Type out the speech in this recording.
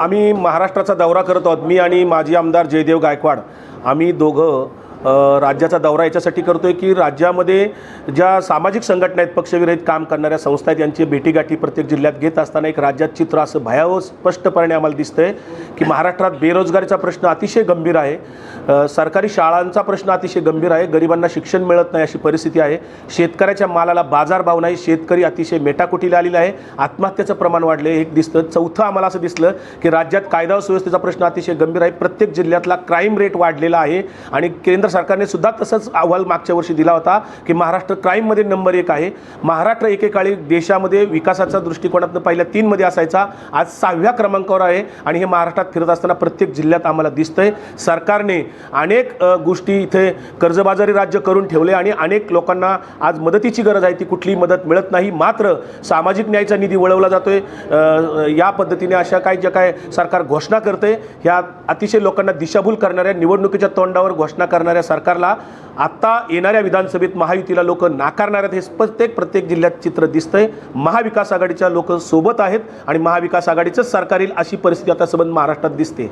आम्ही महाराष्ट्राचा दौरा करत आहोत. मी आणि माजी आमदार जयदेव गायकवाड. आम्ही दोघं राज्याचा दौरा याच्यासाठी करतो आहे की राज्यामध्ये ज्या सामाजिक संघटना आहेत पक्षविरहित काम करणाऱ्या संस्था आहेत यांची भेटीगाठी प्रत्येक जिल्ह्यात घेत असताना एक राज्यात चित्र असं भयावह स्पष्टपणे आम्हाला दिसतंय की महाराष्ट्रात बेरोजगारीचा प्रश्न अतिशय गंभीर आहे. सरकारी शाळांचा प्रश्न अतिशय गंभीर आहे. गरिबांना शिक्षण मिळत नाही अशी परिस्थिती आहे. शेतकऱ्याच्या मालाला बाजारभाव नाही. शेतकरी अतिशय मेटाकुटीला आलेला आहे. आत्महत्येचं प्रमाण वाढले हे एक दिसतं. चौथं आम्हाला असं दिसलं की राज्यात कायदा सुव्यवस्थेचा प्रश्न अतिशय गंभीर आहे. प्रत्येक जिल्ह्यातला क्राईम रेट वाढलेला आहे आणि केंद्र सरकारने सुद्धा तसंच अहवाल मागच्या वर्षी दिला होता की महाराष्ट्र क्राईममध्ये नंबर एक आहे. महाराष्ट्र एकेकाळी देशामध्ये विकासाच्या दृष्टिकोनातून पहिल्या तीनमध्ये असायचा. आज सहाव्या क्रमांकावर आहे आणि हे महाराष्ट्रात फिरत असताना प्रत्येक जिल्ह्यात आम्हाला दिसतंय. सरकारने अनेक गोष्टी इथे कर्जबाजारी राज्य करून ठेवले आणि अनेक लोकांना आज मदतीची गरज आहे. ती कुठलीही मदत मिळत नाही. मात्र सामाजिक न्यायाचा निधी वळवला जातोय. या पद्धतीने अशा काही ज्या काय सरकार घोषणा करते ह्या अतिशय लोकांना दिशाभूल करणाऱ्या निवडणुकीच्या तोंडावर घोषणा करणाऱ्या सरकारला आत्ता येणाऱ्या विधानसभेत महायुतीला लोक नाकारणार आहेत हे प्रत्येक प्रत्येक जिल्ह्यात चित्र दिसतंय. महाविकास आघाडीच्या लोक सोबत आहेत आणि महाविकास आघाडीचंच सरकार येईल अशी परिस्थिती आता संबंध महाराष्ट्रात दिसते.